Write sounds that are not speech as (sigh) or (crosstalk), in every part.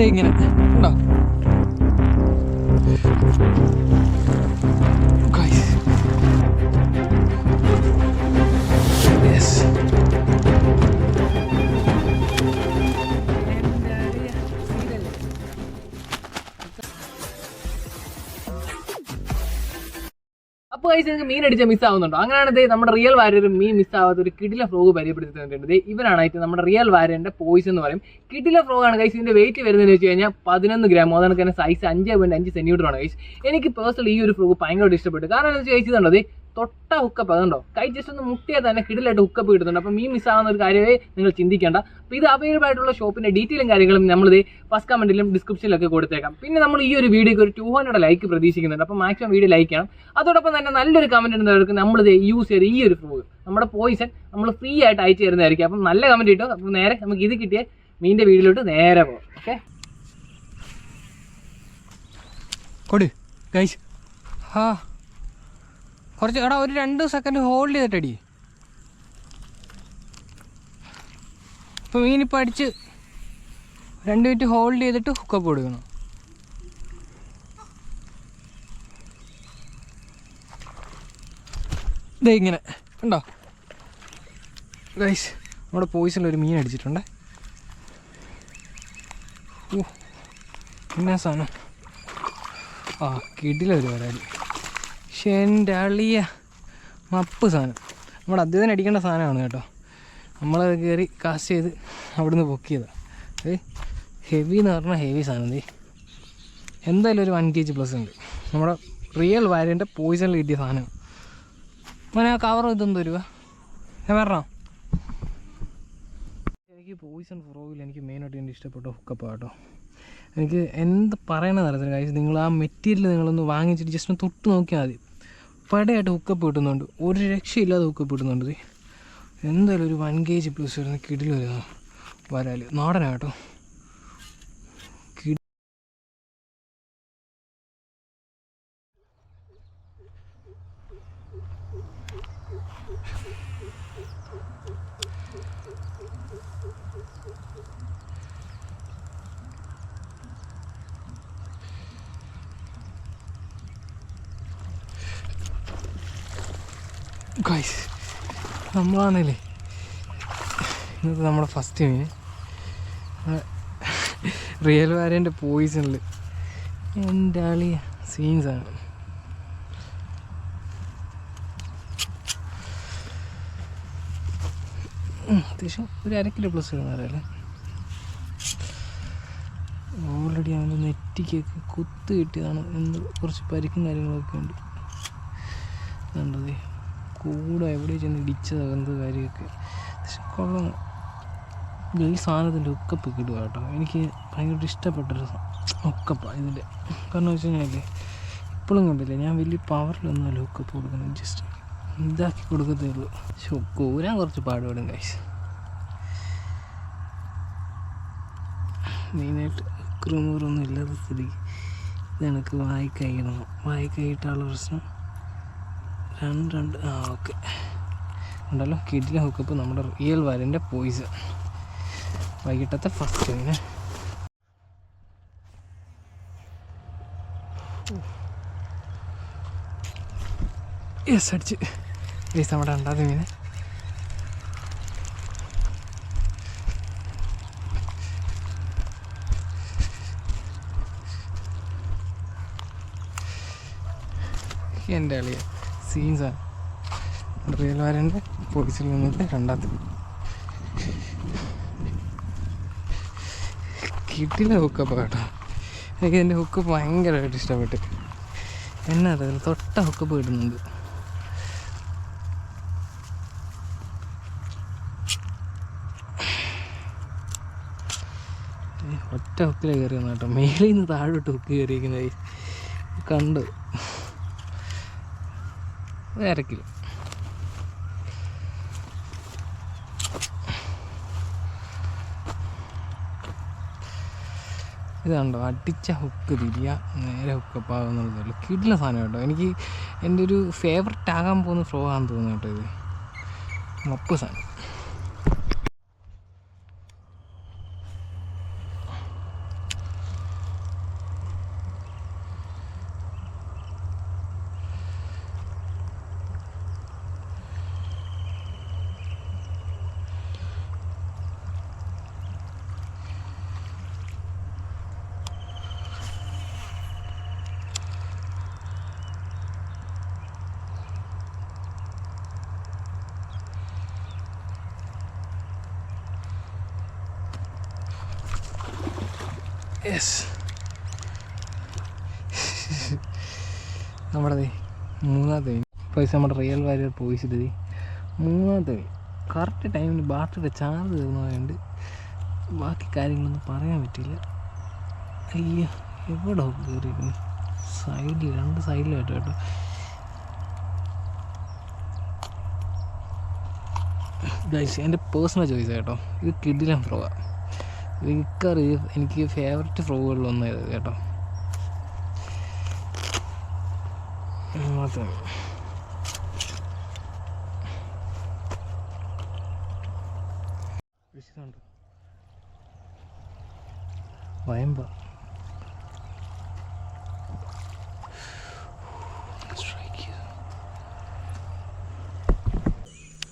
ഇതേ ഇങ്ങനെ കഴിച്ച് നിങ്ങൾക്ക് മീൻ അടിച്ച മിസ് ആവുന്നുണ്ടോ? അങ്ങനെയാണ് ദേ നമ്മുടെ റിയൽ വാരിയർ മീൻ മിസ് ആവാത്ത ഒരു കിടില ഫ്രോഗ് പരിചയപ്പെടുത്തി ദേ ഇവരാണായിട്ട് നമ്മുടെ റിയൽ വാര്യന്റെ പോയിസ് എന്ന് പറയും. കിടില ഫ്രോഗ് ആണ് ഗൈസ് ഇതിന്റെ വെയിറ്റ് വരുന്നതെന്ന് വെച്ച് കഴിഞ്ഞാൽ പതിനൊന്ന് ഗ്രാം അതാണ് തന്നെ സൈസ് അഞ്ച് പോയിന്റ് അഞ്ച് സെന്റിമീറ്റർ ആണ് ഗൈസ് എനിക്ക് പേഴ്സണലി ഈ ഒരു ഫ്രോഗ് ഭയങ്കരമായിട്ട് ഇഷ്ടപ്പെട്ടു. കാരണം എന്താ വെച്ചാൽ കഴിച്ചതുണ്ടോ തൊട്ട ഹുക്കപ്പ് അതുണ്ടോ കൈ ജസ്റ്റ് ഒന്ന് മുട്ടിയാൽ തന്നെ കിടിലായിട്ട് ഹുക്കപ്പ് കിട്ടുന്നുണ്ട്. അപ്പം മീൻ മിസ്സാകുന്ന ഒരു കാര്യമേ നിങ്ങൾ ചിന്തിക്കേണ്ട. അപ്പോൾ ഇത് അവൈലബിൾ ആയിട്ടുള്ള ഷോപ്പിന്റെ ഡീറ്റെയിലും കാര്യങ്ങളും നമ്മളിത് ഫസ്റ്റ് കമന്റിലും ഡിസ്ക്രിപ്ഷനിലൊക്കെ കൊടുത്തേക്കാം. പിന്നെ നമ്മൾ ഈ ഒരു വീഡിയോക്ക് ഒരു ടു ഹൺഡ്രഡ് ലൈക്ക് പ്രതീക്ഷിക്കുന്നുണ്ട്. അപ്പോൾ മാക്സിമം വീഡിയോ ലൈക്ക് ചെയ്യണം. അതോടൊപ്പം തന്നെ നല്ലൊരു കമന്റ് ഉണ്ടെന്നവർക്ക് നമ്മളിത് യൂസ് ചെയ്ത് ഈ ഒരു ഫ്രോഗ് നമ്മുടെ പോയിസൺ നമ്മൾ ഫ്രീ ആയിട്ട് അയച്ചു തരുന്നതായിരിക്കും. അപ്പം നല്ല കമന്റ് കിട്ടും. അപ്പോൾ നേരെ നമുക്ക് ഇത് കിട്ടിയ മീന്റെ വീഡിയോയിലോട്ട് നേരെ പോകും. ഓക്കെ കൊടു ഗൈസ് ഹാ. കുറച്ച് എടാ ഒരു രണ്ട് സെക്കൻഡ് ഹോൾഡ് ചെയ്തിട്ടടി. ഇപ്പം മീനിപ്പോൾ അടിച്ച് രണ്ട് മിനിറ്റ് ഹോൾഡ് ചെയ്തിട്ട് ഹുക്കപ്പ് കൊടുക്കണം ഇതേ ഇങ്ങനെ ഉണ്ടോ ഗൈസ് നമ്മുടെ പോയിസിൽ ഒരു മീൻ അടിച്ചിട്ടുണ്ട്. ഓ എന്നാ സാധനം? ആ കിടിലൊരു വരാൽ പക്ഷേ അളിയ. മപ്പ് സാധനം. നമ്മുടെ അദ്ദേഹത്തിന് അടിക്കേണ്ട സാധനമാണ് കേട്ടോ. നമ്മളത് കയറി കാസ്റ്റ് ചെയ്ത് അവിടുന്ന് പൊക്കിയതാണ് ഏ ഹെവി എന്ന് പറഞ്ഞാൽ ഹെവി സാധനം ദേ. എന്തായാലും ഒരു വൺ കെ ജി പ്ലസ് ഉണ്ട്. നമ്മുടെ റിയൽ വാര്യന്റെ പോയിസണിൽ കിട്ടിയ സാധനം. മോനെ ആ കവർ ഇതൊന്നും തരുക ഞാൻ പറഞ്ഞോ എനിക്ക് പോയിസൺ ഫ്രോയിൽ എനിക്ക് മെയിനായിട്ട് എന്റെ ഇഷ്ടപ്പെട്ട ഹുക്കപ്പ് കേട്ടോ. എനിക്ക് എന്ത് പറയണ തരത്തില്ല കാര്യം നിങ്ങൾ ആ മെറ്റീരിയൽ നിങ്ങളൊന്ന് വാങ്ങിച്ചിട്ട് ജസ്റ്റ് ഒന്ന് തൊട്ട് നോക്കിയാൽ മതി. പടയായിട്ട് ഹുക്കപ്പ് കിട്ടുന്നുണ്ട് ഒരു രക്ഷയില്ലാതെ ഹുക്കപ്പ് കിട്ടുന്നുണ്ട് എന്തായാലും ഒരു വൺ കെ ജി പ്ലസ് വരുന്ന കിടിലൊരു വരാൽ. വരാൽ ഗൈസ് നമ്മളാണല്ലേ? ഇന്നത്തെ നമ്മുടെ ഫസ്റ്റ് മീൻ റിയൽ വാരേന്റെ പോയിസണിൽ എന്റെ ആളിയ സീൻസാണ് അത്യാവശ്യം ഒരു അര കിലോ പ്ലസ് വരുന്നവരല്ലേ ഓൾറെഡി അവന്റെ നെറ്റിക്കൊക്കെ കുത്ത് കിട്ടിയതാണ് എന്ത് കുറച്ച് പരിക്കും കാര്യങ്ങളൊക്കെ ഉണ്ട്. കണ്ടതേ കൂടെ എവിടെ ചെന്ന് ഇടിച്ചതാണ് എന്ത് കാര്യമൊക്കെ. പക്ഷെ കൊള്ളാം. ഈ സാധനത്തിന്റെ ഒക്കപ്പ് കിട്ടുക കേട്ടോ. എനിക്ക് ഭയങ്കര ഇഷ്ടപ്പെട്ടൊരു ഉക്കപ്പാണ് ഇതിന്റെ. കാരണം വെച്ച് കഴിഞ്ഞാൽ ഇപ്പോഴും കണ്ടില്ല ഞാൻ വലിയ പവറിലൊന്നുമല്ല ഒക്കപ്പ് കൊടുക്കുന്നത്. ജസ്റ്റ് ഇതാക്കി കൊടുക്കത്തേ ഉള്ളൂ. പക്ഷെ കൂരാൻ കുറച്ച് പാടുപെടും കൈസ് മെയിനായിട്ട് ക്രൂമൂറൊന്നും ഇല്ലാത്ത സ്ഥിതിക്ക് ഇത് എനിക്ക് വായിക്കഴിയണം. വായിക്കഴിയിട്ടുള്ള പ്രശ്നം രണ്ട് രണ്ട് ആ ഓക്കെ. ഉണ്ടല്ലോ? കിഡിലെ ഹുക്കപ്പ് നമ്മുടെ റിയൽ വാലിന്റെ പോയിസ് വൈകിട്ടത്തെ ഫസ്റ്റ് മീന് യെസ് അടിച്ച്. പ്ലീസ് നമ്മുടെ രണ്ടാമത്തെ മീന്. എന്റെ അളിയ സീൻസാണ് റിയൽ വാരന്റെ പോലീസിൽ നിന്നിട്ട് രണ്ടാമത്തെ. കിട്ടില്ല ഹുക്കപ്പ് കേട്ടോ എനിക്ക് എന്റെ ഹുക്കപ്പ് ഭയങ്കരമായിട്ട് ഇഷ്ടപ്പെട്ടു. എന്നാ അതിൽ തൊട്ട ഹുക്കപ്പ് കിട്ടുന്നുണ്ട് ഒറ്റ ഹുക്കിലേ കയറി വന്നു കേട്ടോ. മേലിൽ നിന്ന് താഴോട്ട് ഹുക്ക് കയറിയിരിക്കുന്നത് കണ്ട്. അരക്കില്ല ഇതുണ്ടോ അടിച്ച ഹുക്ക് തിരിയ നേരെ ഹുക്കപ്പ് ആകുന്നുള്ളതല്ലോ കിടില സാധനം കേട്ടോ. എനിക്ക് എന്റെ ഒരു ഫേവററ്റ് ആകാൻ പോകുന്ന ഫ്ലോ ആണെന്ന് തോന്നുന്നു കേട്ടോ ഇത്. മപ്പ് സാധനം. യെസ് (laughs) നമ്മുടെ മൂന്നാമത്തെ മീൻ പൈസ നമ്മുടെ റിയൽ വാരിയർ പോയിച്ചിട്ട് മൂന്നാമത്തെ കറക്റ്റ് ടൈമിൽ ബാറ്ററിയുടെ ചാർജ് തീർന്നതുകൊണ്ട് ബാക്കി കാര്യങ്ങളൊന്നും പറയാൻ പറ്റില്ല അയ്യോ എവിടെ കയറിയിരുന്നു സൈഡിൽ രണ്ട് സൈഡിലായിട്ട് കേട്ടോ. ഗൈസ് എന്റെ പേഴ്സണൽ ചോയ്സ് കേട്ടോ ഇത് കിഡിലം ഫ്രോവാണ് വിക്കറി എനിക്ക് ഫേവററ്റ് ഫ്രോകളിലൊന്നും ഇത് കേട്ടോ? വയമ്പ സ്ട്രൈക്ക് ചെയ്തു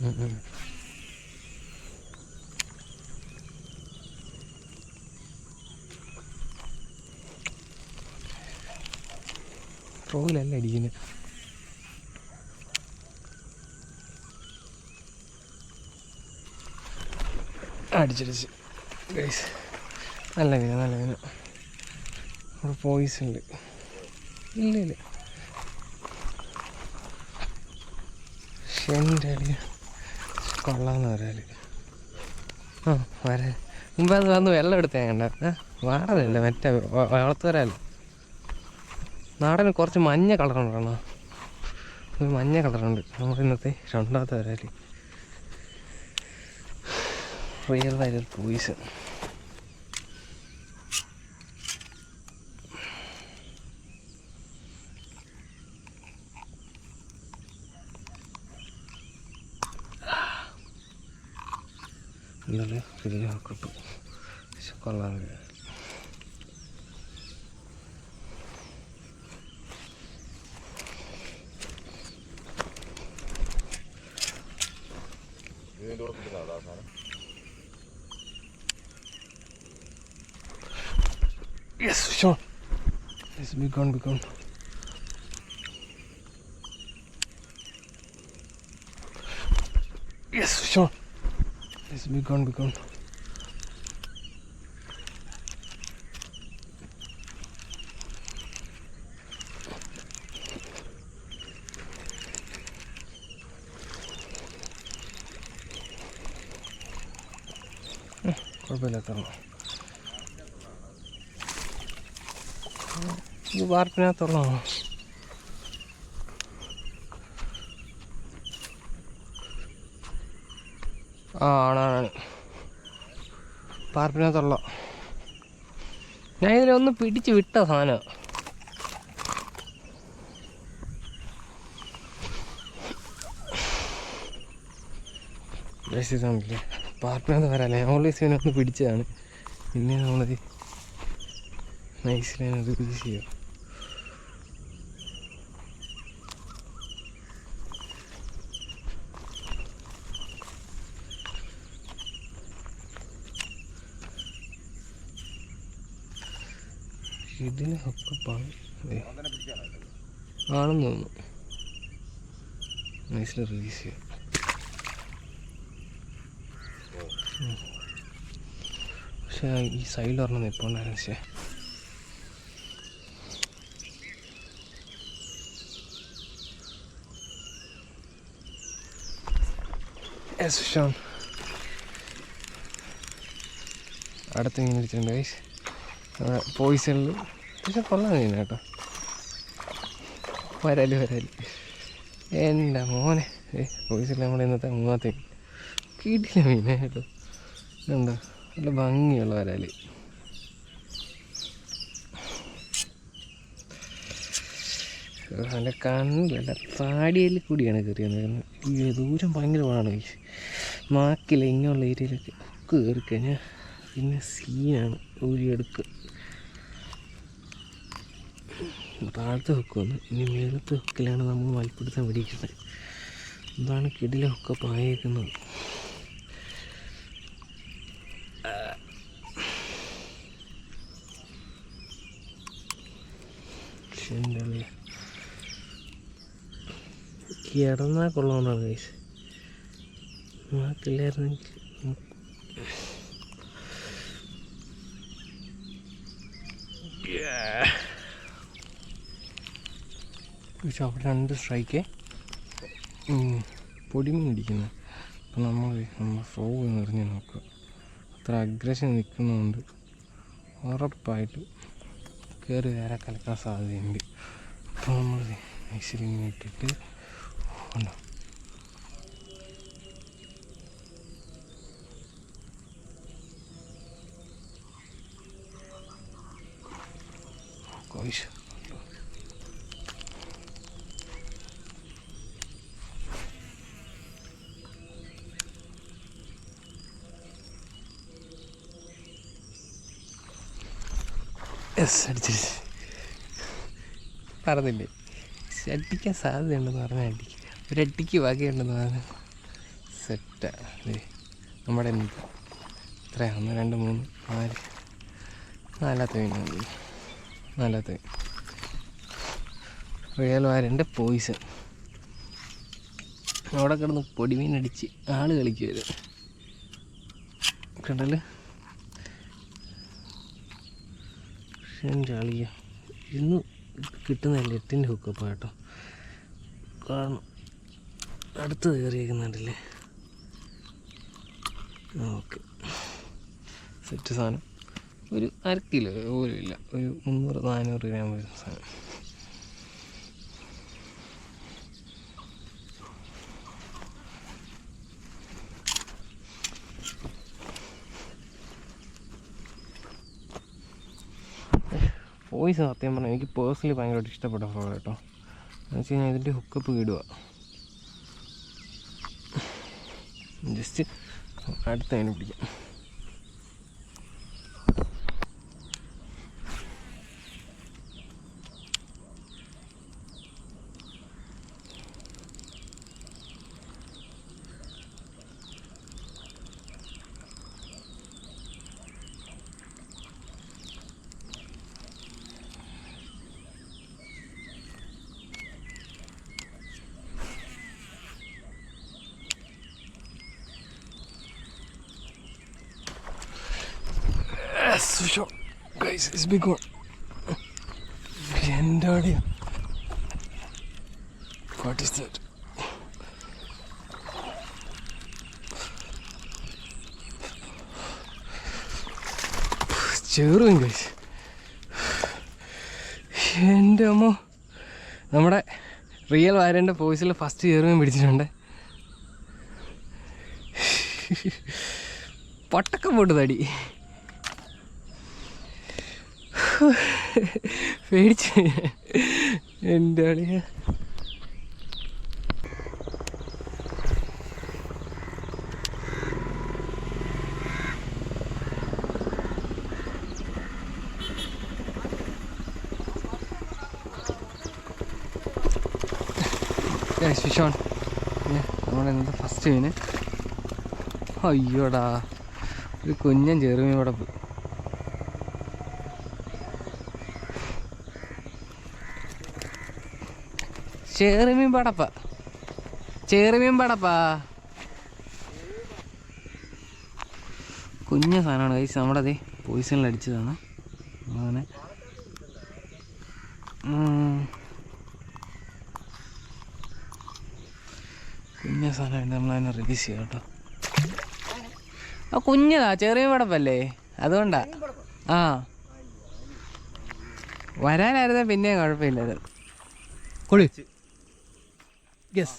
ഉം ഉം. ട്രോയിലല്ല അടിക്കുന്നത് അടിച്ചടിച്ച്. ഗൈസ് നല്ല മീന നല്ല മീന. അവിടെ പോയിസ് ഉണ്ട് ഇല്ല ഇല്ല. ഷെന്റെ അടി. കൊള്ളാന്ന് പറയാൽ ആ വരാൻ മുമ്പ് അത് വന്ന് വെള്ളം എടുത്തേ കണ്ട. വാടതല്ല മറ്റേ വളർത്തു വരാൽ നാടന് കുറച്ച് മഞ്ഞ കളറുണ്ടാണോ ഒരു മഞ്ഞ കളറുണ്ട്. നമ്മുടെ ഇന്നത്തെ രണ്ടാമത്തെ വരാൽ. റിയൽ വൈരൽ പോയിസ് ഇന്നലെ ഇതിനെ കിട്ടും കൊള്ളാറില്ല Yes, sure. Yes, big one, big one. Yes, sure. Yes, big one, big one. കുഴപ്പമില്ലാത്തതാണ് വാർപ്പിനകത്തുള്ളതാണോ ആ ആണാണ് പാർപ്പിനകത്തുള്ള ഞാൻ ഇതിലൊന്ന് പിടിച്ച് വിട്ട സാധനം. രസിതമില്ലേ പാർപ്പിനകത്ത് വരാല്ലേ? ഓൾവേസ് ഒന്ന് പിടിച്ചതാണ്. പിന്നെ നമ്മളത് നൈസിലത് യൂസ് ചെയ്യുക ഇതിന് ഒക്കെ പാ- ഏ. ആണെന്ന് തോന്നുന്നു. നൈസിൽ റിലീസ് ചെയ്യാം. പക്ഷേ ഈ സൈഡിൽ ഒരെണ്ണം നിൽപ്പുണ്ടായിരുന്നു പക്ഷേ യെസ് ഷോൺ അടുത്ത് ഇങ്ങനെ ഇരിച്ചിട്ടുണ്ട് ഗൈസ് പോയിസണിൽ പക്ഷെ കൊള്ളാൻ മീന കേട്ടോ. വരാൽ വരാൽ. എന്റെ മോനെ. ഓഫീസിലെ നമ്മുടെ ഇന്നത്തെ മൂന്നാമത്തെ മീൻ. കിട്ടില്ല മീനെ കേട്ടോ. എന്താ നല്ല ഭംഗിയുള്ള വരാൽ. നല്ല കണ്ണിലല്ല താടിയിൽ കൂടിയാണ് കയറി വന്നത് ഈ ദൂരം ഭയങ്കര പാടാണ്. ഈ മാക്കില്ല ഇങ്ങനെയുള്ള ഏരിയയിലൊക്കെ കയറി കഴിഞ്ഞാൽ പിന്നെ സീനാണ് ഊരിയെടുക്കുക. താഴത്തെ ഹുക്ക് വന്നു ഇനി മേലത്തെ ഹുക്കിലാണ് നമ്മൾ മൽപ്പിടുത്തം പിടിക്കുന്നത് എന്താണ് കിടിലെ ഹുക്കപ്പ് ഉള്ളിൽ കിടന്നാൽ കൊള്ളാമെന്നാണ് കൈസ് നാക്കില്ലായിരുന്നെങ്കിൽ പക്ഷെ രണ്ട് സ്ട്രൈക്ക്. പൊടിമീൻ ഇടിക്കുന്നത് അപ്പം നമ്മൾ നമ്മൾ ഫ്ലോ നിറഞ്ഞ് നോക്കുക അത്ര അഗ്രഷൻ നിൽക്കുന്നതുകൊണ്ട് ഉറപ്പായിട്ട് കയറി വേറെ കലക്കാൻ സാധ്യതയുണ്ട്. അപ്പോൾ നമ്മൾ ഐസിലിങ്ങനെ ഇട്ടിട്ട് ഉണ്ടോ? കോയിഷ് യെസ് അടിച്ചിട്ട് പറഞ്ഞില്ലേ? അടിക്കാൻ സാധ്യതയുണ്ടെന്ന് പറഞ്ഞാൽ അടിക്ക്. ഒരു വകയുണ്ടെന്ന് പറഞ്ഞാൽ സെറ്റാണ് നമ്മുടെ എന്ത്? എത്രയാ ഒന്ന് രണ്ട് മൂന്ന് നാല്. നാലാത്ത മീൻ നാലാത്ത മീൻ റിയൽ പോയിസൺ അവിടെ കിടന്ന് പൊടിമീൻ അടിച്ച് ആൾ കളിക്കുമായിരുന്നു കണ്ടല്ലേ? അളിയ ഇന്ന് കിട്ടുന്ന ലെറ്റിന്റെ ഹുക്കപ്പ് കേട്ടോ കാരണം അടുത്ത് കയറിയേക്കുന്നുണ്ടല്ലേ ഓക്കെ. സെറ്റ് സാധനം. ഒരു അര കിലോ പോലും ഇല്ല. ഒരു മുന്നൂറ് നാനൂറ് ഗ്രാം വരുന്ന സാധനം. വോയിസ് സത്യം പറഞ്ഞാൽ എനിക്ക് പേഴ്സണലി ഭയങ്കരമായിട്ട് ഇഷ്ടപ്പെട്ട ഫ്രോഡ് കേട്ടോ എന്ന് വെച്ച് കഴിഞ്ഞാൽ ഇതിന്റെ ഹുക്കപ്പ് ഇടുക ജസ്റ്റ് അടുത്ത് അതിനെ പിടിക്കാം. It's a big one. എന്റെ അടിയാ വാട്ട് ഈസ് ദാറ്റ് ചേറും ഗൈസ് എന്റെ അമ്മ. നമ്മുടെ റിയൽ വാരന്റെ പോയിസിൽ ഫസ്റ്റ് ചേറുകയും പിടിച്ചിട്ടുണ്ട്. പട്ടക്കം പോട്ട് തടി. പേടിച്ച് എന്റെ അളിയ. ഫിഷോൺ നമ്മളെന്താ ഫസ്റ്റ് മീന് അയ്യോടാ ഒരു കുഞ്ഞൻ ചെറുമീൻ ഇവിടെ ചെറുമീൻ പടപ്പ. ചേറുമീൻ പടപ്പ. കുഞ്ഞ സാധനമാണ് കഴിച്ച് നമ്മുടെ അതേ പോയിസണിൽ അടിച്ചതാണ്. അങ്ങനെ. കുഞ്ഞ സാധനമായിട്ട് നമ്മളതിനെ റിലീസ് ചെയ്യാം കേട്ടോ. ആ കുഞ്ഞതാ ചെറിയ പടപ്പല്ലേ? അതുകൊണ്ടാ. ആ. വരാനായിരുന്ന പിന്നെയും കുഴപ്പമില്ലായിരുന്നു. കൊളി യെസ്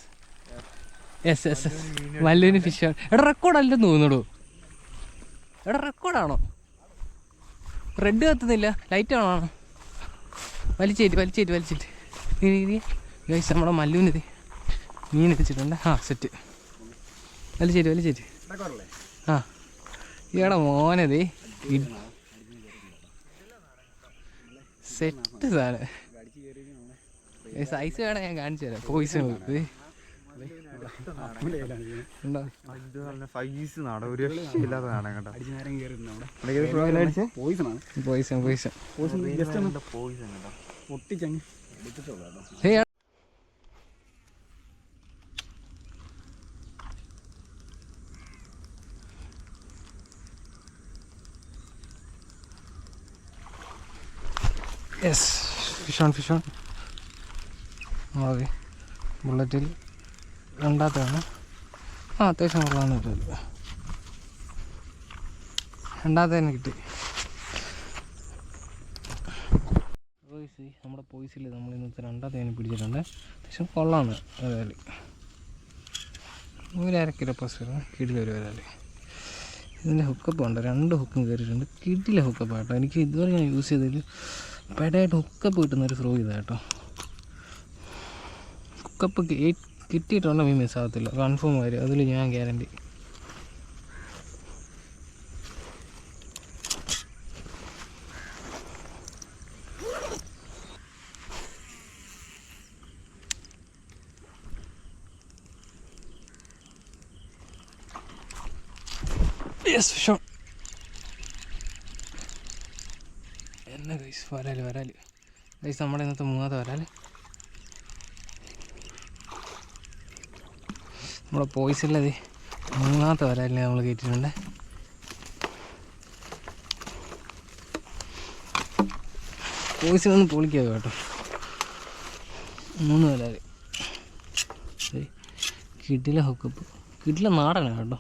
യെസ് യെസ് യെസ് വല്ലുവിന് ഫിഷാണ് എടാ റെക്കോർഡല്ലെന്ന് തോന്നുന്നു എടാ റെക്കോർഡാണോ റെഡ് കത്തുന്നില്ല. ലൈറ്റ് ആണോ? വലിച്ചേറ്റ് വലിച്ചേറ്റ് വലിച്ചേറ്റ് ഗൈസ് നമ്മുടെ മല്ലൂനിത് മീൻ എത്തിച്ചിട്ടുണ്ട് ആ സെറ്റ് വലിച്ചേറ്റ് വലിച്ചേറ്റ് ആ. ഈടെ മോനതേ സെറ്റ് സാധനം. സൈസ് വേണം ഞാൻ കാണിച്ചു തരാം. പോയിസ് ഉണ്ടോ? ഫൈസ് നാട ഒരു രക്ഷയില്ലാത്ത നാടൻ കേട്ടോ പോയിസൺ പോയിസൺ പോയിസൺ കേട്ടോ പൊട്ടിച്ചങ്ങ് hey yes fish on fish on നമ്മളത് ബുള്ളറ്റിൽ രണ്ടാത്താണ് ആ അത്യാവശ്യം കൊള്ളാമെന്ന് കിട്ടിയത് രണ്ടാമത്തെ തന്നെ കിട്ടി. പോയിസ് നമ്മുടെ പോയിസിൽ നമ്മൾ ഇന്നത്തെ രണ്ടാമത്തെ തന്നെ പിടിച്ചിട്ടുണ്ട്. അത്യാവശ്യം കൊള്ളാമെന്ന് വരാൽ ഒരു അര കിലോ പ്ലസ് വരും കിടില ഒരു വരാൽ ഇതിന്റെ ഹുക്കപ്പ് ഉണ്ട്. രണ്ട് ഹുക്കും കയറിയിട്ടുണ്ട്. കിടില ഹുക്കപ്പ് കേട്ടോ എനിക്ക് ഇതുവരെ ഞാൻ യൂസ് ചെയ്തതിൽ പെടായിട്ട് ഹുക്കപ്പ് കിട്ടുന്ന ഒരു ത്രോ ഹുക്കപ്പ് കിട്ടിയിട്ടുള്ള മീൻ മിസ്സാകത്തില്ല കൺഫേം വരും. അതിൽ ഞാൻ ഗ്യാരണ്ടി എന്നെ ഗൈസ് വരാൽ വരാൽ. ഗൈസ് നമ്മുടെ ഇന്നത്തെ മൂന്നാമത്തെ വരാൽ. നമ്മുടെ പോയിസിലത് മൂന്നാമത്തെ വരാലിനെ നമ്മൾ കയറ്റിയിട്ടുണ്ട്? പോയിസിലൊന്ന് പൊളിക്കുക കേട്ടോ. മൂന്ന് വരാൽ കിടില ഹുക്കപ്പ് കിടില നാടനാണ് കേട്ടോ.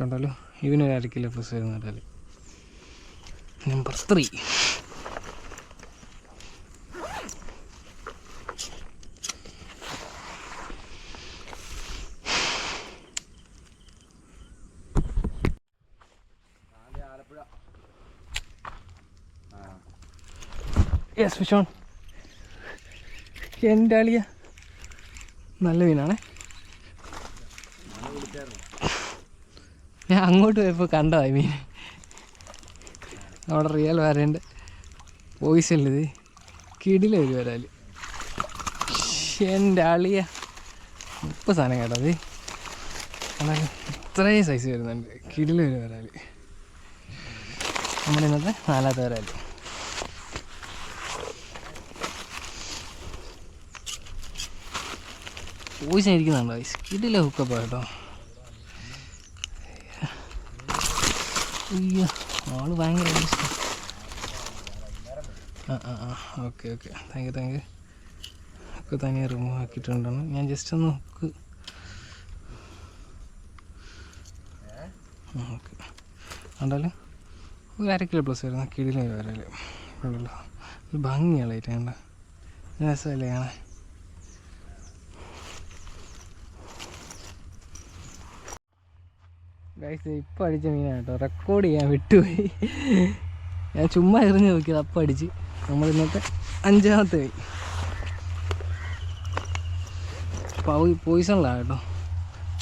കണ്ടല്ലോ ഇവനൊരു അരക്കില്ല പ്രസ് വരുന്ന നമ്പർ ത്രീ യെസ് വിഷോൺ എന്റെ അളിയ. നല്ല മീനാണേ. ഞാൻ അങ്ങോട്ട് പോയപ്പോൾ കണ്ടതായി മീൻ. അവിടെ റിയൽ വരേണ്ട വോയിസ് അല്ലേ ഇത്. കിടില ഒരു വരാൽ എന്റെ അളിയ. മുപ്പത് സാധനം കേട്ടത് എന്നാലും ഇത്രയും സൈസ് വരുന്നുണ്ട്. കിടില ഒരു വരാൽ നമ്മുടെ ഇന്നത്തെ നാലാമത്തെ വരാൽ. വോയിസ് ഇരിക്കുന്നുണ്ടോ സ്കിഡിലെ ഹുക്കപ്പ് കേട്ടോ. അയ്യോ ആൾ ഭയങ്കര ആ ആ ആ okay okay. Thank you thank you ഒക്കെ തനിയെ റിമൂവ് ആക്കിയിട്ടുണ്ടാണ് ഞാൻ ജസ്റ്റ് ഒന്ന് ഹുക്ക് ഓക്കെ. കണ്ടാൽ? ഒരു അര കിലോ പ്ലസ് വരുന്ന. കിടില വരാൽ. ഉള്ളല്ലോ ഒരു ഭംഗിയാണ് ലൈറ്റ് കണ്ട. രസമല്ലേ കാണാൻ? ഗൈസ് ഇപ്പം അടിച്ച മീനാണ് കേട്ടോ. റെക്കോർഡ് ചെയ്യാൻ വിട്ടുപോയി. ഞാൻ ചുമ്മാ എറിഞ്ഞ് നോക്കിയത് അപ്പം അടിച്ച്. നമ്മൾ ഇന്നത്തെ അഞ്ചാമത്തെ പോയി പവി പോയിസണിലാണ് കേട്ടോ.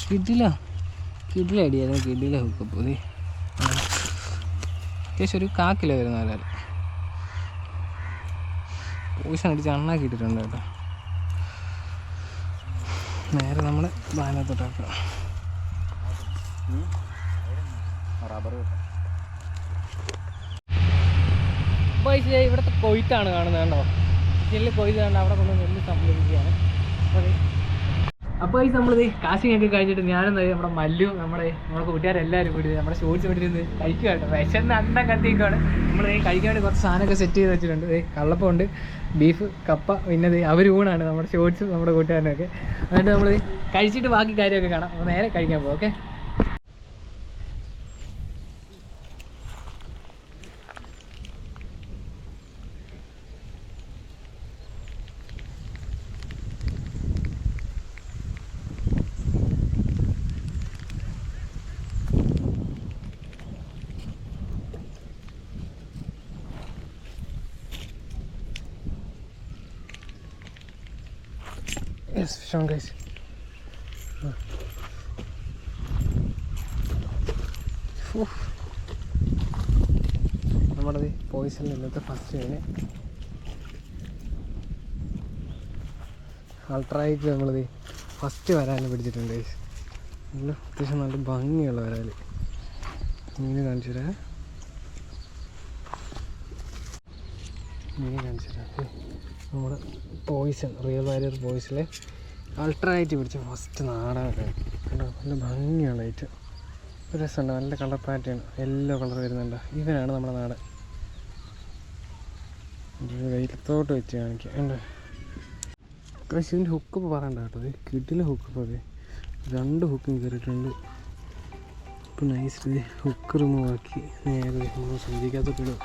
കിട്ടില്ല കിട്ടില്ല അടിയായിരുന്നു. കിട്ടില്ല ഹുക്കപ്പ് മതി അത്യാവശ്യം ഒരു കാക്കില വരുന്ന പോലെ പോയിസൺ അടിച്ച് അണ്ണാക്കി ഇട്ടിട്ടുണ്ട് കേട്ടോ. നേരെ നമ്മൾ ബാനത്തോട്ടാക്കാം റബ്ബർ പൈസ ഇവിടുത്തെ കൊയ്ത്താണ് കാണുന്നത് കണ്ടോ? നെല്ല് കൊയ്ത്ത് കണ്ട് അവിടെ കൊണ്ട് നെല്ല് സംഭവിക്കുകയാണ് അപ്പോൾ ഈ നമ്മളിത് കാശിങ്ങൊക്കെ കഴിഞ്ഞിട്ട് ഞാനും നമ്മുടെ മല്ലു നമ്മുടെ നമ്മുടെ കൂട്ടുകാരെല്ലാവരും കൂടി നമ്മുടെ ഷോർട്സ് വേണ്ടിയിരുന്ന് കഴിക്കുക കേട്ടോ. വിശന്ന് അണ്ടം കത്തിക്കാണ് നമ്മൾ കഴിക്കാൻ വേണ്ടി കുറച്ച് സാധനമൊക്കെ സെറ്റ് ചെയ്ത് വെച്ചിട്ടുണ്ട്. കള്ളപ്പമുണ്ട് ബീഫ് കപ്പ പിന്നെ ദേ അവർ ഊണാണ് നമ്മുടെ ഷോർട്സും നമ്മുടെ കൂട്ടുകാരനൊക്കെ. എന്നിട്ട് നമ്മൾ കഴിച്ചിട്ട് ബാക്കി കാര്യമൊക്കെ കാണാം. നേരെ കഴിക്കാൻ പോകും ഓക്കെ? Yes, Sean, guys. നമ്മുടെ പോയിസൺ ഇന്നത്തെ ഫസ്റ്റ് മീന് അൾട്രായിട്ട് നമ്മളത് ഫസ്റ്റ് വരാനും പിടിച്ചിട്ടുണ്ട്. നല്ല അത്യാവശ്യം നല്ല ഭംഗിയുള്ള വരാൽ മീൻ കാണിച്ചു തരാം. മീൻ കാണിച്ചു തരാം നമ്മുടെ പോയിസൺ റിയൽ വാരിയർ പോയിസിലെ അൾട്രായിട്ട് പിടിച്ച ഫസ്റ്റ് നാടകമൊക്കെ കണ്ടോ? നല്ല ഭംഗിയാണ് ലൈറ്റ് ഒരു രസമുണ്ട്. നല്ല കളർ പാറ്റേൺ യെല്ലോ കളർ വരുന്നുണ്ട്. ഇവനാണ് നമ്മുടെ നാട് വെയിലത്തോട്ട് വെച്ച് കാണിക്കാം. ഉണ്ട് ഇതിന്റെ ഹുക്കപ്പ് പറയണ്ട കേട്ടോ കിഡിലെ ഹുക്ക് ഹുക്കപ്പ് അതെ രണ്ട് ഹുക്കും കയറിയിട്ടുണ്ട് ഇപ്പം നൈസ് ഹുക്ക് റിമൂവ് ആക്കി നേരെ ശ്രദ്ധിക്കാത്ത പിടും